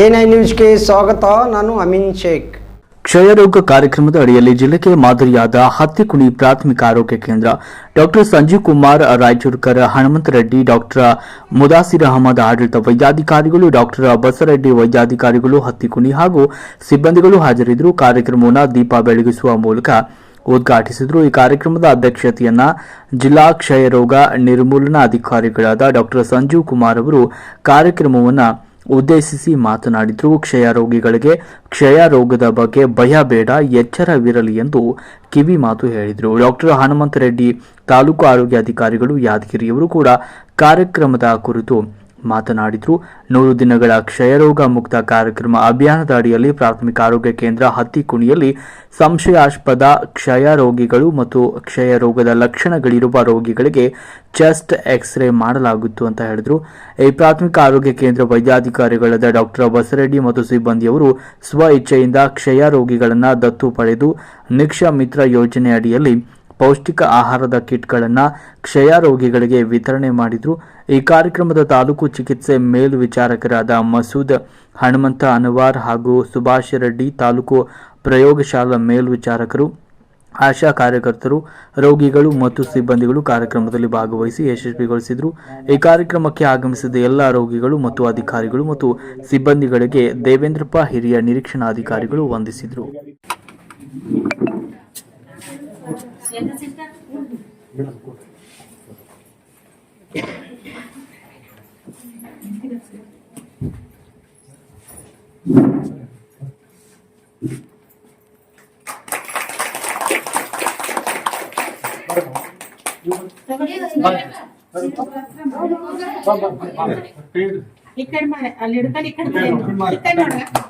N I ನ್ಯೂಸ್ಗೆ ಸ್ವಾಗತ, ನಾನು ಅಮಿನ್ ಶೇಖ್. ಕ್ಷಯರೋಗ ಕಾರ್ಯಕ್ರಮದ ಅಡಿಯಲ್ಲಿ ಜಿಲ್ಲೆಗೆ ಮಾದರಿಯಾದ ಹತ್ತಿಕುಣಿ ಪ್ರಾಥಮಿಕ ಆರೋಗ್ಯ ಕೇಂದ್ರ ಡಾಕ್ಟರ್ ಸಂಜೀವ್ ಕುಮಾರ್ ರಾಯಚೂರ್ಕರ್, ಹನುಮಂತ ರೆಡ್ಡಿ ಡಾಕ್ಟರ್ ಮುದಾಸಿರ್ ಅಹಮದ್ ಆಡಳಿತ ವೈದ್ಯಾಧಿಕಾರಿಗಳು ಡಾಕ್ಟರ್ ಬಸರೆಡ್ಡಿ ವೈದ್ಯಾಧಿಕಾರಿಗಳು ಹತ್ತಿಕುಣಿ ಹಾಗೂ ಸಿಬ್ಬಂದಿಗಳು ಹಾಜರಿದ್ದರು. ಕಾರ್ಯಕ್ರಮವನ್ನು ದೀಪ ಬೆಳಗಿಸುವ ಮೂಲಕ ಉದ್ಘಾಟಿಸಿದರು. ಈ ಕಾರ್ಯಕ್ರಮದ ಅಧ್ಯಕ್ಷತೆಯನ್ನ ಜಿಲ್ಲಾ ಕ್ಷಯರೋಗ ನಿರ್ಮೂಲನಾ ಅಧಿಕಾರಿಗಳಾದ ಡಾಕ್ಟರ್ ಸಂಜೀವ್ ಕುಮಾರ್ ಅವರು ಕಾರ್ಯಕ್ರಮವನ್ನು ಉದ್ದೇಶಿಸಿ ಮಾತನಾಡಿದರು, ಕ್ಷಯ ರೋಗಿಗಳಿಗೆ ಕ್ಷಯ ರೋಗದ ಬಗ್ಗೆ ಭಯ ಬೇಡ, ಎಚ್ಚರವಿರಲಿ ಎಂದು ಕಿವಿ ಮಾತು ಹೇಳಿದರು. ಡಾಕ್ಟರ್ ಹನುಮಂತ ರೆಡ್ಡಿ ತಾಲೂಕು ಆರೋಗ್ಯ ಅಧಿಕಾರಿಗಳು ಯಾದಗಿರಿಯವರು ಕೂಡ ಕಾರ್ಯಕ್ರಮದ ಕುರಿತು ಮಾತನಾಡಿದರು. ನೂರು ದಿನಗಳ ಕ್ಷಯರೋಗ ಮುಕ್ತ ಕಾರ್ಯಕ್ರಮ ಅಭಿಯಾನದ ಅಡಿಯಲ್ಲಿ ಪ್ರಾಥಮಿಕ ಆರೋಗ್ಯ ಕೇಂದ್ರ ಹತ್ತಿಕುಣಿಯಲ್ಲಿ ಸಂಶಯಾಸ್ಪದ ಕ್ಷಯ ರೋಗಿಗಳು ಮತ್ತು ಕ್ಷಯ ರೋಗದ ಲಕ್ಷಣಗಳಿರುವ ರೋಗಿಗಳಿಗೆ ಚೆಸ್ಟ್ ಎಕ್ಸ್ರೇ ಮಾಡಲಾಗುತ್ತು ಅಂತ ಹೇಳಿದರು. ಈ ಪ್ರಾಥಮಿಕ ಆರೋಗ್ಯ ಕೇಂದ್ರ ವೈದ್ಯಾಧಿಕಾರಿಗಳಾದ ಡಾಕ್ಟರ್ ಬಸರೆಡ್ಡಿ ಮತ್ತು ಸಿಬ್ಬಂದಿಯವರು ಸ್ವ ಇಚ್ಛೆಯಿಂದ ಕ್ಷಯ ರೋಗಿಗಳನ್ನು ದತ್ತು ಪಡೆದು ನಿಕ್ಷ ಮಿತ್ರ ಯೋಜನೆ ಅಡಿಯಲ್ಲಿ ಪೌಷ್ಟಿಕ ಆಹಾರದ ಕಿಟ್ಗಳನ್ನು ಕ್ಷಯ ರೋಗಿಗಳಿಗೆ ವಿತರಣೆ ಮಾಡಿದರು. ಈ ಕಾರ್ಯಕ್ರಮದ ತಾಲೂಕು ಚಿಕಿತ್ಸೆ ಮೇಲ್ವಿಚಾರಕರಾದ ಮಸೂದ್ ಹನುಮಂತ ಅನವಾರ್ ಹಾಗೂ ಸುಭಾಷ್ ರೆಡ್ಡಿ ತಾಲೂಕು ಪ್ರಯೋಗಶಾಲಾ ಮೇಲ್ವಿಚಾರಕರು, ಆಶಾ ಕಾರ್ಯಕರ್ತರು, ರೋಗಿಗಳು ಮತ್ತು ಸಿಬ್ಬಂದಿಗಳು ಕಾರ್ಯಕ್ರಮದಲ್ಲಿ ಭಾಗವಹಿಸಿ ಯಶಸ್ವಿಗೊಳಿಸಿದರು. ಈ ಕಾರ್ಯಕ್ರಮಕ್ಕೆ ಆಗಮಿಸಿದ ಎಲ್ಲ ರೋಗಿಗಳು ಮತ್ತು ಅಧಿಕಾರಿಗಳು ಮತ್ತು ಸಿಬ್ಬಂದಿಗಳಿಗೆ ದೇವೇಂದ್ರಪ್ಪ ಹಿರಿಯ ನಿರೀಕ್ಷಣಾಧಿಕಾರಿಗಳು ವಂದಿಸಿದರು. ಈ ಕಡೆ ಮಾಡಿ ಅಲ್ಲಿ ಹಿಡ್ಕೊಂಡು ಈ ಕಡೆ ಮಾಡಿ. ಈ ಕಡೆ ನೋಡ ಸಾಕು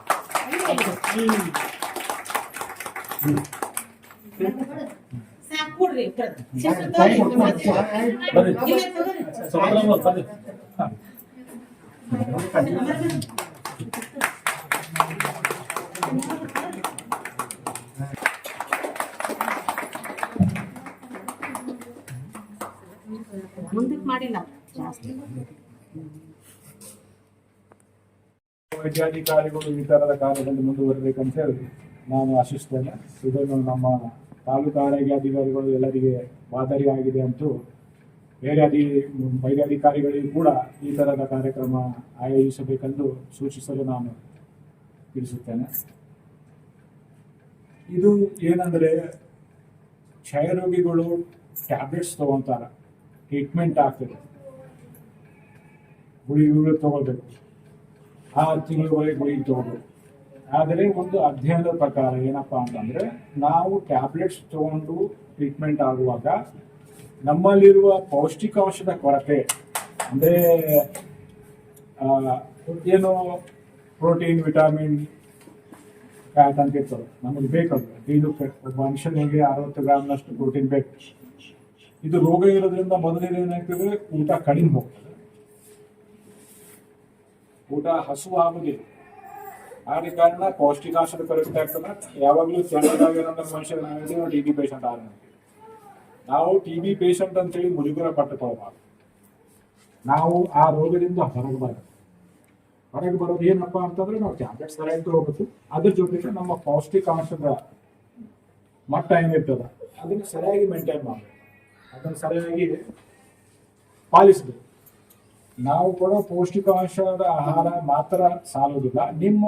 ಕೊಡ್ರಿ. ಮುಂದಕ್ಕೆ ಮಾಡಿಲ್ಲ. ಜಾಸ್ತಿ. ವೈದ್ಯಾಧಿಕಾರಿಗಳು ಈ ತರದ ಕಾರ್ಯದಲ್ಲಿ ಮುಂದುವರಿಬೇಕಂತ ಹೇಳಿ ನಾನು ಆಶಿಸ್ತೇನೆ. ಇದನ್ನು ನಮ್ಮ ತಾಲೂಕು ಆರೋಗ್ಯ ಅಧಿಕಾರಿಗಳು ಎಲ್ಲರಿಗೆ ಮಾದರಿ ಆಗಿದೆ ಅಂತೂ ಬೇರೆ ಅಧಿ, ವೈದ್ಯಾಧಿಕಾರಿಗಳಿಗೂ ಕೂಡ ಈ ಥರದ ಕಾರ್ಯಕ್ರಮ ಆಯೋಜಿಸಬೇಕೆಂದು ಸೂಚಿಸಲು ನಾನು ತಿಳಿಸುತ್ತೇನೆ. ಇದು ಏನಂದ್ರೆ ಕ್ಷಯರೋಗಿಗಳು ಟ್ಯಾಬ್ಲೆಟ್ಸ್ ತಗೊಂತಾರ, ಟ್ರೀಟ್ಮೆಂಟ್ ಆಗ್ತದೆ. ಗುಳಿಗಳು ತಗೊಳ್ಬೇಕು. ಆರು ತಿಂಗಳವರೆಗೆ ಗುಳಿಗೆ ತಗೋಬೇಕು ಆದರೆ ಒಂದು ಅಧ್ಯಯನದ ಪ್ರಕಾರ ಏನಪ್ಪಾ ಅಂತಂದ್ರೆ ನಾವು ಟ್ಯಾಬ್ಲೆಟ್ಸ್ ತಗೊಂಡು ಟ್ರೀಟ್ಮೆಂಟ್ ಆಗುವಾಗ ನಮ್ಮಲ್ಲಿರುವ ಪೌಷ್ಟಿಕಾಂಶದ ಕೊರತೆ, ಅಂದ್ರೆ ಏನು ಪ್ರೋಟೀನ್ ವಿಟಮಿನ್ ಫ್ಯಾಟ್ ಅಂತ ಇರ್ತದೆ, ನಮಗೆ ಬೇಕದು ಇದು ಮನುಷ್ಯನಿಗೆ ಅರವತ್ತು ಗ್ರಾಮ್ನಷ್ಟು ಪ್ರೋಟೀನ್ ಬೇಕು. ಇದು ರೋಗ ಇರೋದ್ರಿಂದ ಮೊದಲಿಗೆ ಏನಾಗ್ತದೆ? ಊಟ ಕಡಿಮೆ ಹೋಗ್ತದೆ. ಊಟ ಹಸು ಆಗುದಿಲ್ಲ ಆದ ಕಾರಣ ಪೌಷ್ಟಿಕಾಂಶದ ಕೊರತೆ ಆಗ್ತದೆ. ಯಾವಾಗಲೂ ಚೆನ್ನಾಗಿರೋ ಮನುಷ್ಯ ನಾವು ಟಿ ಬಿ ಪೇಷಂಟ್ ಆದ ನಾವು ಟಿ ಬಿ ಪೇಷಂಟ್ ಅಂತೇಳಿ ಮುಜುಗರ ಪಟ್ಟುಕೋಬಾರ್ದು ನಾವು ಆ ರೋಗದಿಂದ ಹೊರಗೆ ಬರಬೇಕು. ಹೊರಗೆ ಬರೋದು ಏನಪ್ಪಾ ಅಂತಂದ್ರೆ ನಾವು ಟ್ಯಾಬ್ಲೆಟ್ಸ್ ಸರಿಯಾಗಿ ತಗೋಬೇಕು. ಅದ್ರ ಜೊತೆಗೆ ನಮ್ಮ ಪೌಷ್ಟಿಕಾಂಶದ ಮಟ್ಟ ಏನಿರ್ತದ ಅದನ್ನ ಸರಿಯಾಗಿ ಮೇಂಟೈನ್ ಮಾಡಬೇಕು. ಅದನ್ನ ಸರಿಯಾಗಿ ಪಾಲಿಸಬೇಕು. ನಾವು ಕೊಡೋ ಪೌಷ್ಟಿಕಾಂಶದ ಆಹಾರ ಮಾತ್ರ ಸಾಲೋದಿಲ್ಲ ನಿಮ್ಮ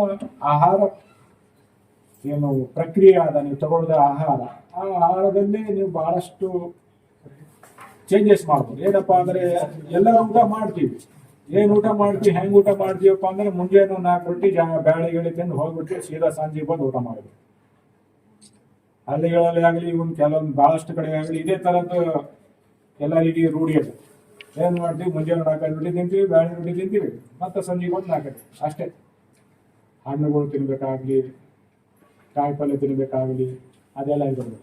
ಆಹಾರ ಏನು ಪ್ರಕ್ರಿಯೆ ಆದ ನೀವು ತಗೊಳ್ಳೋದ ಆಹಾರ, ಆ ಆಹಾರದಲ್ಲಿ ನೀವು ಬಹಳಷ್ಟು ಚೇಂಜಸ್ ಮಾಡ್ಬೋದು. ಏನಪ್ಪಾ ಅಂದ್ರೆ, ಎಲ್ಲ ಊಟ ಮಾಡ್ತೀವಿ. ಏನ್ ಊಟ ಮಾಡ್ತೀವಿ, ಹೆಂಗ್ ಊಟ ಮಾಡ್ತೀವಪ್ಪ ಅಂದ್ರೆ, ಮುಂಜಾನೆ ನಾಲ್ಕು ರೊಟ್ಟಿ, ಜಾ, ಬ್ಯಾಳೆಗಳು ತಿಂದು ಹೋಗ್ಬಿಟ್ಟು ಸೀದಾ ಸಂಜೆ ಬಂದು ಊಟ ಮಾಡಬೇಕು ಹಳ್ಳಿಗಳಲ್ಲಿ ಆಗಲಿ ಒಂದು ಕೆಲವೊಂದು ಬಹಳಷ್ಟು ಕಡೆ ಆಗಲಿ, ಇದೇ ತರದ್ದು ಎಲ್ಲರಿಗೆ ರೂಢಿ ಇದೆ ಏನ್ ಮಾಡ್ತೀವಿ ಮುಂಜಾನೆ ನಾಲ್ಕೈದು ರೊಟ್ಟಿ ತಿಂತೀವಿ ಬ್ಯಾಳೆ ರೊಟ್ಟಿ ತಿಂತೀವಿ. ಮತ್ತೆ ಸಂಜೆಗೆ ನಾಲ್ಕು ನಾಲ್ಕೈದು ಅಷ್ಟೇ. ಹಣ್ಣುಗಳು ತಿನ್ಬೇಕಾಗ್ಲಿ, ಕಾಯಿ ಪಲ್ಯ ತಿನ್ಬೇಕಾಗ್ಲಿ, ಅದೆಲ್ಲ ಇರೋದು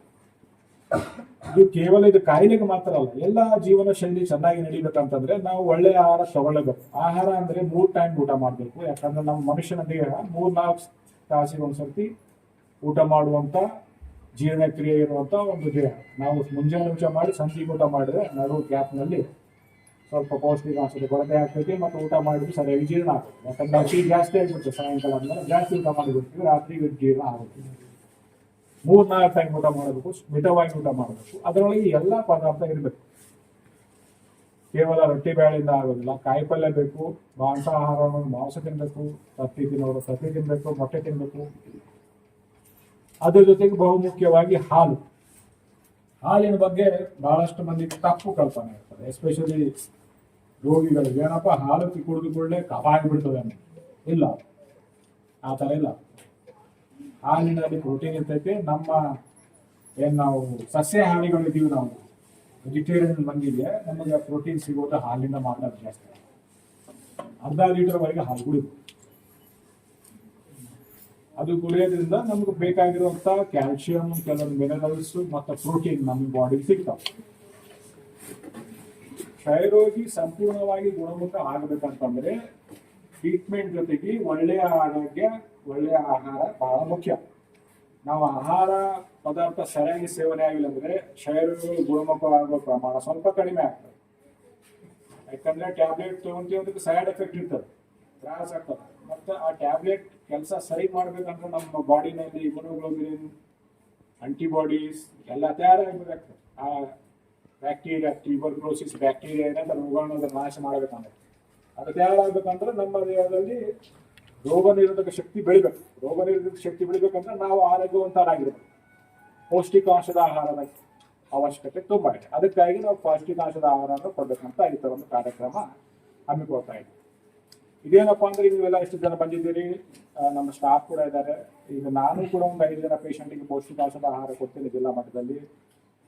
ಇದು ಕೇವಲ ಇದು ಕಾಯಿಲೆಗೆ ಮಾತ್ರ ಅಲ್ಲ, ಎಲ್ಲ ಜೀವನ ಶೈಲಿ ಚೆನ್ನಾಗಿ ನಡೀಬೇಕಂತಂದ್ರೆ ನಾವು ಒಳ್ಳೆ ಆಹಾರ ತಗೊಳ್ಳಬೇಕು. ಆಹಾರ ಅಂದ್ರೆ ಮೂರು ಟೈಮ್ ಊಟ ಮಾಡಬೇಕು. ಯಾಕಂದ್ರೆ ನಮ್ಮ ಮನುಷ್ಯನ ದೇಹ ಮೂರ್ ನಾಲ್ಕು ತಾಸಿಗೆ ಒಂದ್ಸರ್ತಿ ಊಟ ಮಾಡುವಂತ ಜೀರ್ಣಕ್ರಿಯೆ ಇರುವಂತ ಒಂದು ದೇಹ. ನಾವು ಮುಂಜಾನೆ ಊಟ ಮಾಡಿ ಸಂಜೆ ಊಟ ಮಾಡಿದ್ರೆ ನಡು ಗ್ಯಾಪ್ನಲ್ಲಿ ಸ್ವಲ್ಪ ಪೌಷ್ಟಿಕಾಂಶದ ಕೊರತೆ ಆಗ್ತೈತಿ ಮತ್ತು ಊಟ ಮಾಡಿದ್ರೆ ಸರಿಯಾಗಿ ಜೀರ್ಣ ಆಗುತ್ತೆ ಯಾಕಂದ್ರೆ ಅತಿ ಜಾಸ್ತಿ ಆಗಿಬಿಡುತ್ತೆ ಸಾಯಂಕಾಲ ಅಂದ್ರೆ ಜಾಸ್ತಿ ಊಟ ಮಾಡಿಬಿಡ್ತೀವಿ, ರಾತ್ರಿ ಜೀರ್ಣ ಆಗುತ್ತೆ. ಮೂರ್ ನಾಲ್ಕು ಟೈಮ್ ಊಟ ಮಾಡಬೇಕು, ಮಿತವಾಗಿ ಊಟ ಮಾಡಬೇಕು. ಅದರೊಳಗೆ ಎಲ್ಲ ಪದಾರ್ಥ ಇರಬೇಕು. ಕೇವಲ ರೊಟ್ಟಿ ಬೇಳೆಯಿಂದ ಆಗೋದಿಲ್ಲ. ಕಾಯಿಪಲ್ಯ ಬೇಕು ಮಾಂಸಾಹಾರವನ್ನು ಮಾಂಸ ತಿನ್ನಬೇಕು ತತ್ತಿ ತಿನ್ನೋರು ತತ್ತಿ ತಿನ್ನಬೇಕು ಮೊಟ್ಟೆ ತಿನ್ನಬೇಕು ಅದ್ರ ಜೊತೆಗೆ ಬಹುಮುಖ್ಯವಾಗಿ ಹಾಲು. ಹಾಲಿನ ಬಗ್ಗೆ ಬಹಳಷ್ಟು ಮಂದಿ ತಪ್ಪು ಕಲ್ಪನೆ ಇರ್ತದೆ ಎಸ್ಪೆಷಲಿ ರೋಗಿಗಳಿಗೆ ಏನಪ್ಪ ಹಾಲು ಕುಡಿದು ಕಫ ಆಗಿಬಿಡ್ತದೆ ಅಂತ. ಇಲ್ಲ. ಆ ಥರ ಇಲ್ಲ. ಹಾಲಿನಲ್ಲಿ ಪ್ರೋಟೀನ್ ಇರ್ತೈತಿ. ನಮ್ಮ ಏನು ನಾವು ಸಸ್ಯಾಹಾರಿಗಳಿದ್ದೀವಿ ನಾವು. ವೆಜಿಟೇರಿಯನ್ ಮಂದಿಗೆ ನಮಗೆ ಪ್ರೋಟೀನ್ ಸಿಗೋದು ಹಾಲಿನ ಮಾತ್ರ ಜಾಸ್ತಿ. ಅರ್ಧ ಲೀಟರ್ ವರೆಗೆ ಹಾಲು ಕುಡಿದು ಅದು ಕುಡಿಯೋದ್ರಿಂದ ನಮ್ಗೆ ಬೇಕಾಗಿರುವಂತ ಕ್ಯಾಲ್ಸಿಯಂ ಕೆಲವೊಂದು ಮಿನರಲ್ಸ್ ಮತ್ತು ಪ್ರೋಟೀನ್ ನಮ್ಮ ಬಾಡಿಗೆ ಸಿಗ್ತಾವ. ಕ್ಷಯರೋಗಿ ಸಂಪೂರ್ಣವಾಗಿ ಗುಣಮುಖ ಆಗಬೇಕಂತಂದ್ರೆ ಟ್ರೀಟ್ಮೆಂಟ್ ಜೊತೆಗೆ ಒಳ್ಳೆಯ ಆರೋಗ್ಯ, ಒಳ್ಳೆಯ ಆಹಾರ ಬಹಳ ಮುಖ್ಯ. ನಾವು ಆಹಾರ ಪದಾರ್ಥ ಸರಿಯಾಗಿ ಸೇವನೆ ಆಗಿಲ್ಲ ಅಂದ್ರೆ ಕ್ಷಯರೋಗಿ ಗುಣಮುಖ ಆಗೋ ಪ್ರಮಾಣ ಸ್ವಲ್ಪ ಕಡಿಮೆ ಆಗ್ತದೆ. ಯಾಕಂದ್ರೆ ಟ್ಯಾಬ್ಲೆಟ್ ತಗೊಂತೀವಿ ಅದಕ್ಕೆ ಸೈಡ್ ಎಫೆಕ್ಟ್ ಇರ್ತದೆ, ತ್ರಾಸ ಆಗ್ತದೆ. ಮತ್ತೆ ಆ ಟ್ಯಾಬ್ಲೆಟ್ ಕೆಲಸ ಸರಿ ಮಾಡ್ಬೇಕಂದ್ರೆ ನಮ್ಮ ಬಾಡಿನಲ್ಲಿ ಇಮ್ಯುನೋಗ್ಲೋಬಿನ್ ಆಂಟಿಬಾಡೀಸ್ ಎಲ್ಲ ತಯಾರಾಗಬೇಕಾಗ್ತದೆ. ಆ ಬ್ಯಾಕ್ಟೀರಿಯಾ ಟ್ಯೂಬರ್ಕ್ಲೋಸಿಸ್ ಬ್ಯಾಕ್ಟೀರಿಯಾ ಏನಂತ ಅದನ್ನು ನಾಶ ಮಾಡಬೇಕಂದ್ರೆ. ಅದಕ್ಕೆ ತಯಾರಾಗಬೇಕಂದ್ರೆ ನಮ್ಮ ದೇಹದಲ್ಲಿ ರೋಗ ನಿರೋಧಕ ಶಕ್ತಿ ಬೆಳಿಬೇಕು. ರೋಗ ನಿರೋಧಕ ಶಕ್ತಿ ಬೆಳಿಬೇಕಂದ್ರೆ ನಾವು ಆರೋಗ್ಯವಂತರಾಗಿರ್ಬೇಕು. ಪೌಷ್ಟಿಕಾಂಶದ ಆಹಾರದ ಅವಶ್ಯಕತೆ ತುಂಬಾ ಇದೆ. ಅದಕ್ಕಾಗಿ ನಾವು ಪೌಷ್ಟಿಕಾಂಶದ ಆಹಾರವನ್ನು ಕೊಡ್ಬೇಕಂತ ಈ ಥರ ಒಂದು ಕಾರ್ಯಕ್ರಮ ಹಮ್ಮಿಕೊಳ್ತಾ ಇದ್ದೀವಿ ಇದೇನಪ್ಪ ಅಂದ್ರೆ ನೀವೆಲ್ಲ ಎಷ್ಟು ಜನ ಬಂದಿದ್ದೀರಿ ನಮ್ಮ ಸ್ಟಾಫ್ ಕೂಡ ಇದ್ದಾರೆ. ಈಗ ನಾನು ಕೂಡ ಒಂದು ಐದು ಜನ ಪೇಷಂಟಿಗೆ ಪೌಷ್ಟಿಕಾಂಶದ ಆಹಾರ ಕೊಡ್ತೀನಿ ಜಿಲ್ಲಾ ಮಟ್ಟದಲ್ಲಿ.